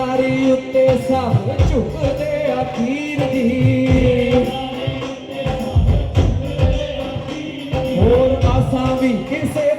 ਕਿਨਾਰੀ ਉੱਤੇ ਸਭ ਝੁਕਦੇ ਆਖੀਰ ਦੀ। ਹੋਰ ਆਸਾਂ ਵੀ ਕਿਸੇ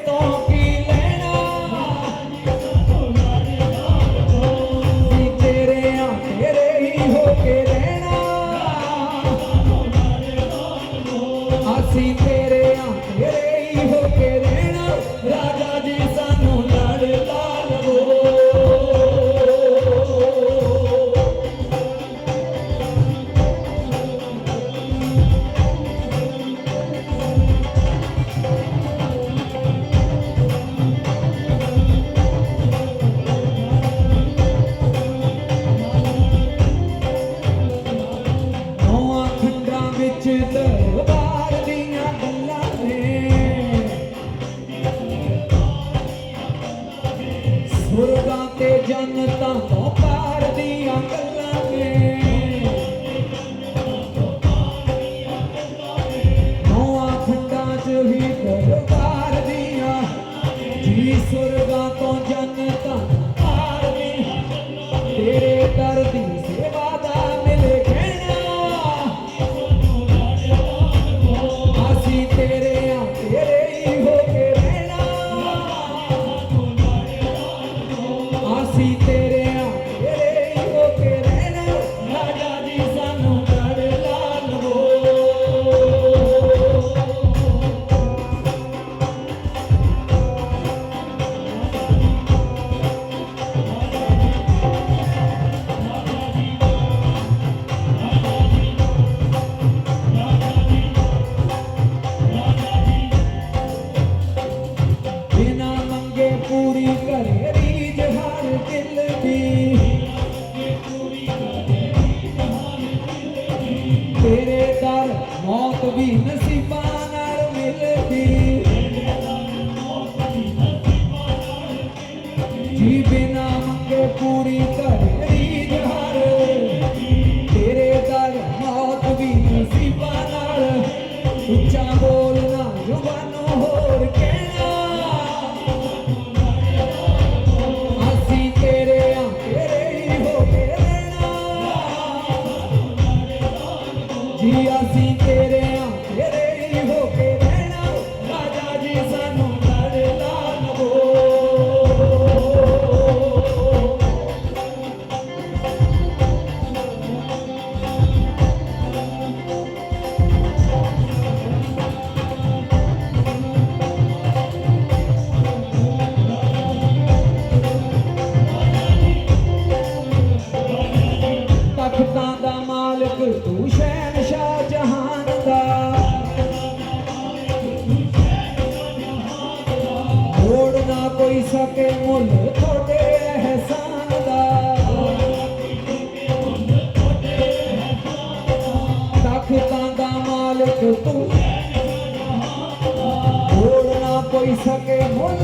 ਸਕੇ ਹੁਣ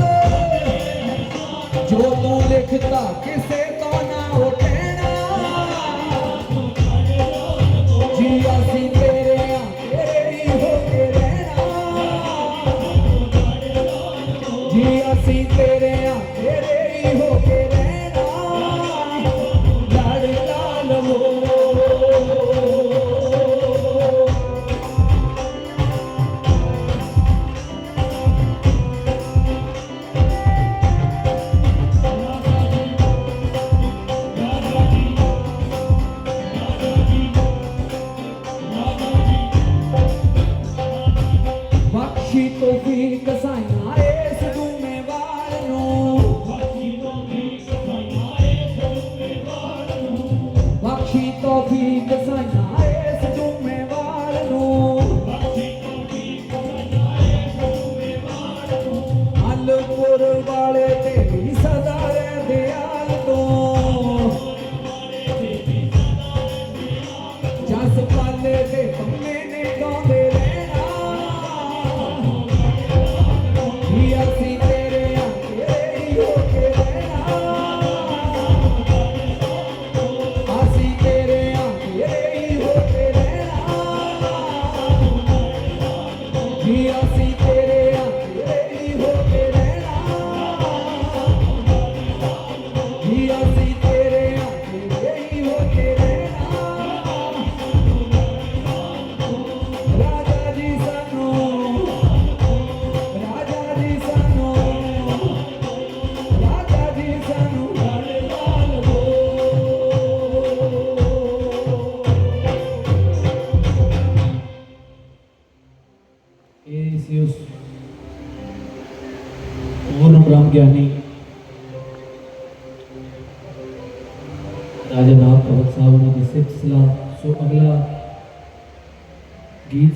ਜੋ ਤੂੰ ਲਿਖਤਾ ਕਿਸੇ ਤੋਂ ਨਾ ਹੋ ਕਹਿਣਾ ਜੀ ਅਸੀਂ ਤੇਰੇ ਆ ਤੇਰੇ ਹੀ ਹੋ ਕੇ ਰਹਿਣਾ। ਜੀ ਅਸੀਂ ਤੇਰੇ ਆ ਤੇਰੇ ਹੀ ਹੋ ਕੇ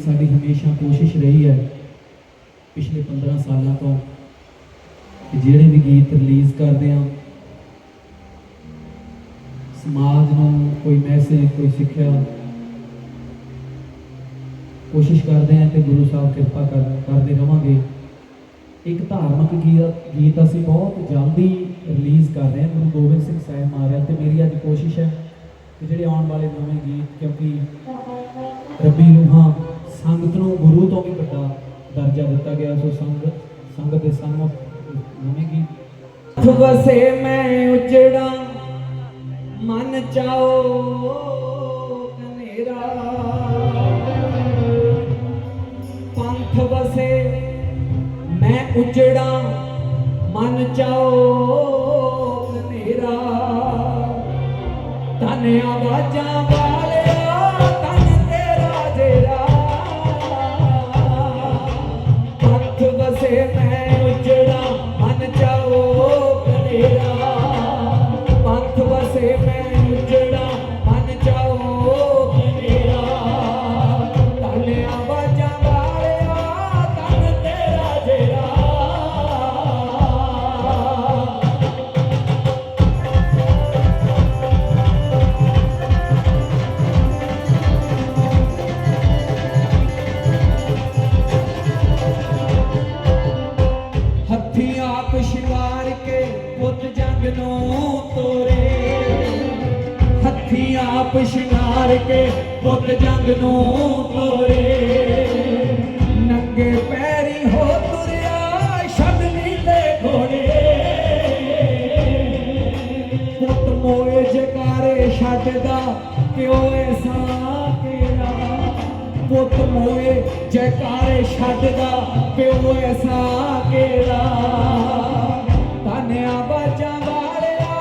ਸਾਡੀ ਹਮੇਸ਼ਾ ਕੋਸ਼ਿਸ਼ ਰਹੀ ਹੈ ਪਿਛਲੇ 15 ਸਾਲਾਂ ਤੋਂ ਕਿ ਜਿਹੜੇ ਵੀ ਗੀਤ ਰਿਲੀਜ਼ ਕਰਦੇ ਆ ਸਮਾਜ ਨੂੰ ਕੋਈ ਮੈਸੇਜ ਕੋਈ ਸਿੱਖਿਆ ਕੋਸ਼ਿਸ਼ ਕਰਦੇ ਆ ਤੇ ਗੁਰੂ ਸਾਹਿਬ ਕਿਰਪਾ ਕਰ, ਕਰਦੇ ਰਵਾਂਗੇ। ਇੱਕ ਧਾਰਮਿਕ ਗੀਤ ਗੀਤ ਅਸੀਂ ਬਹੁਤ ਜਲਦੀ ਰਿਲੀਜ਼ ਕਰ ਰਹੇ ਹਾਂ ਗੁਰੂ ਗੋਬਿੰਦ ਸਿੰਘ ਸਾਹਿਬ ਮਹਾਰਾਜ ਤੇ ਮੇਰੀ ਅੱਜ ਕੋਸ਼ਿਸ਼ ਹੈ ਕਿ ਜਿਹੜੇ ਆਉਣ ਵਾਲੇ ਨਵੇਂ ਗੀਤ, ਕਿਉਂਕਿ ਰੱਬੀ ਰੂਹਾਂ ਸੰਗਤ ਨੂੰ ਗੁਰੂ ਤੋਂ ਵੀ ਵੱਡਾ ਦਰਜਾ ਦਿੱਤਾ ਗਿਆ, ਸੋ ਸੰਗਤ ਸੰਗਤ ਦੇ ਸਾਹਮਣੇ ਨਵੇਂ ਵਸੇ ਮੈਂ ਉਜੜਾ, ਮਨ ਚਾਓ ਕਨੇਰਾ ਪੰਥ ਵਸੇ ਮੈਂ ਉਜੜਾ, ਮਨ ਚਾਓ ਕਨੇਰਾ ਤਨ ਆਵਾਜ਼ਾਂ ਵਾਲਿਆ ਛੱਡਦਾ ਕਿਉਂ ਐਸਾ ਤੇਰਾ ਪੁੱਤ ਮੋਏ ਜੈਕਾਰੇ ਛੱਡਦਾ ਪਿਓ ਐਸਾ ਕੇਰਾ ਧੰਨਿਆ ਬਾਜਾਂ ਵਾਲਿਆ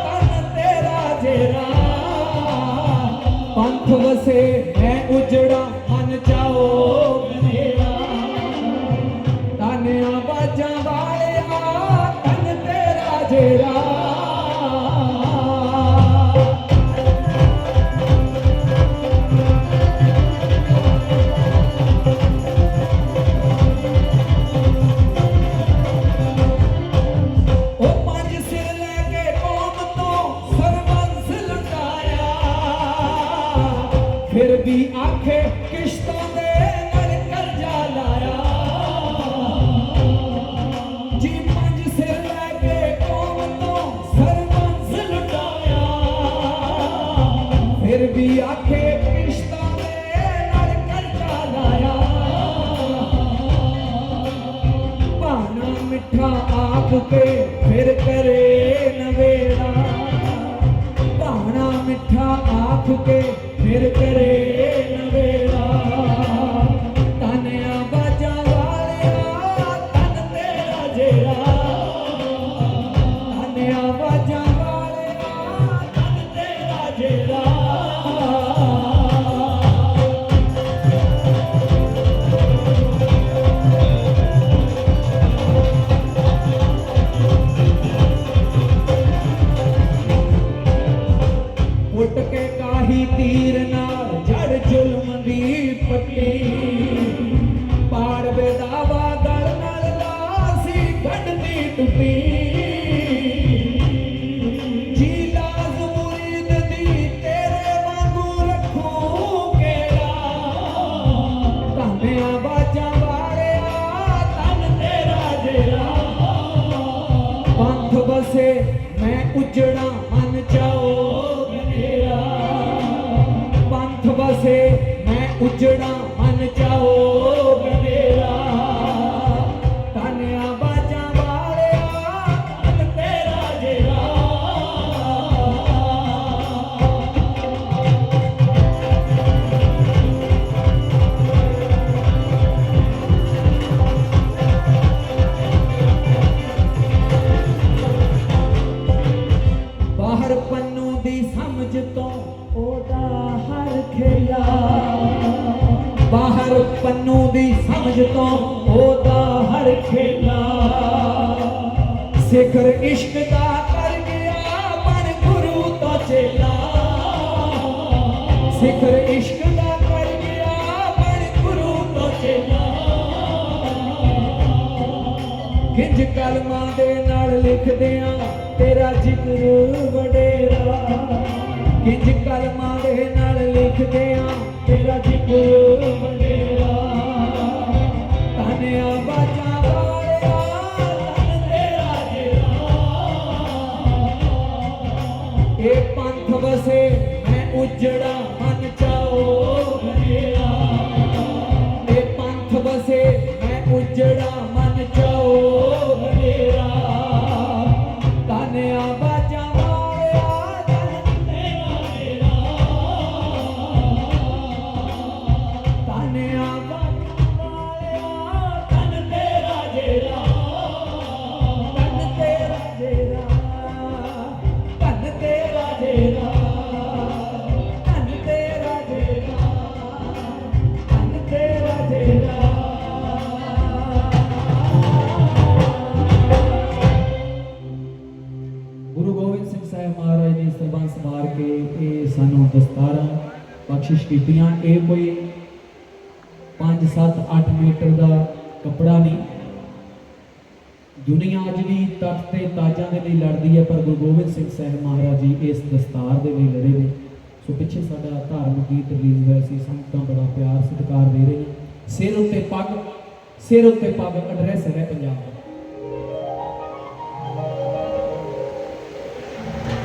ਤਨ ਤੇਰਾ ਜੇਰਾ ਪੰਥ ਵਸੇ ਉਜੜਾ porque ਉਜੜਾ ਮਨ ਚਾਓ ਮੇਰਾ ਪੰਥ ਬਸੇ ਮੈਂ ਉਜੜਾ ਦੀ ਤੋਂ ਉਹਦਾ ਹਰ ਖੇਲਾ। ਬਾਹਰ ਪੰਨੂ ਦੀ ਸਮਝ ਤੋਂ ਉਹਦਾ ਹਰ ਖੇਲਾ। ਸਿਖਰ ਇਸ਼ਕ ਦਾ ਕਰ ਗਿਆ ਬਣ ਗੁਰੂ ਤੋਂ ਚੇਲਾ। ਸਿਖਰ ਇਸ਼ਕ ਦਾ ਕਰ ਗਿਆ ਬਣ ਗੁਰੂ ਤੋਂ ਚੇਲਾ। ਕਿੰਜ ਕਲਮਾਂ ਦੇ ਨਾਲ ਲਿਖਦੇ ਆ ਤੇਰਾ ਜ਼ਿਕਰ ਵਡੇਰਾ। ਕਿੰਜ ਕਲਮਾਂ ਦੇ ਨਾਲ ਲਿਖਦੇ ਆ, ਤੇਰਾ ਜ਼ਿਕਰ ਵਡੇਰਾ ਤਾਨਿਆ ਬਾਜਾਂ ਵਾਲਿਆ ਤਨ ਤੇਰਾ ਜਿਹੜਾ ਇਹ ਪੰਥ ਵਸੇ, ਮੈਂ ਉਜੜਾ ਕੀਤੀਆਂ ਇਹ ਕੋਈ 5 7 8 ਮੀਟਰ ਦਾ ਕੱਪੜਾ ਨਹੀਂ। ਦੁਨੀਆ ਅੱਜ ਵੀ ਤਖਤ ਤੇ ਤਾਜਾਂ ਦੇ ਲਈ ਲੜਦੀ ਹੈ, ਪਰ ਗੁਰੂ ਗੋਬਿੰਦ ਸਿੰਘ ਸਾਹਿਬ ਮਹਾਰਾਜ ਜੀ ਇਸ ਦਸਤਾਰ ਦੇ ਲਈ ਲੜੇ ਨੇ। ਸੋ ਪਿੱਛੇ ਸਾਡਾ ਧਾਰਮਿਕ ਗੀਤ ਰਿਲੀਜ਼ ਹੋਇਆ ਸੀ ਸੰਗਤਾਂ ਬੜਾ ਪਿਆਰ, ਸਤਿਕਾਰ ਦੇ ਰਹੀਆਂ ਸਿਰ ਉੱਤੇ ਪੱਗ, ਸਿਰ ਉੱਤੇ ਪੱਗ ਐਡਰੈਸ ਹੈ ਪੰਜਾਬ ਦਾ।